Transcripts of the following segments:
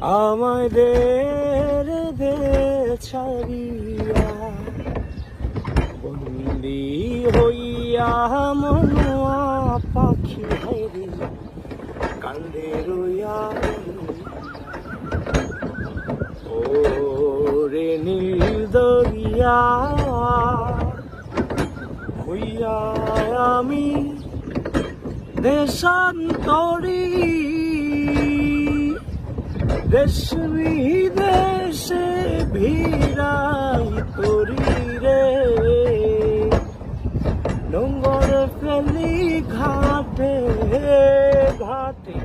আমাদের ছাড়িয়া, বন্দি হইয়া মনুয়া পাখি হাইরে কান্দে রইয়া ও রে নীল দরিয়া হইয়া আমি দেশান্তরী দেশ বিদেশে ভিড়াই তরি রে। নোংর ফেলি ঘাটে ঘাটে,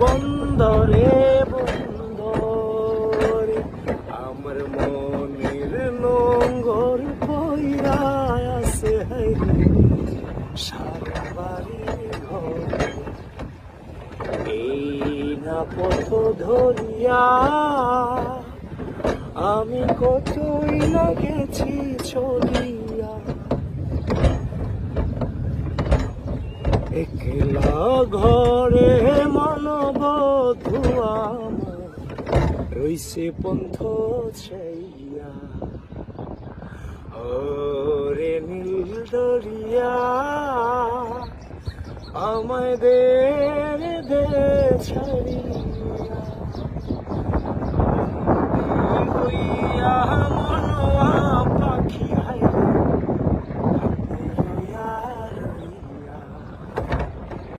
বন্দরে বন্দরে। আমার মনের নোংর পইরা আছে সারা বাড়ি ঘরে। এই না পথ ধরিয়া, আমি কতই না গেছি ছড়িয়া একলা ঘরে মানব ধুয়া রইছে পন্থ ছাইয়া। ওরে নীল দরিয়া আমাদের রে ছাড়িয়া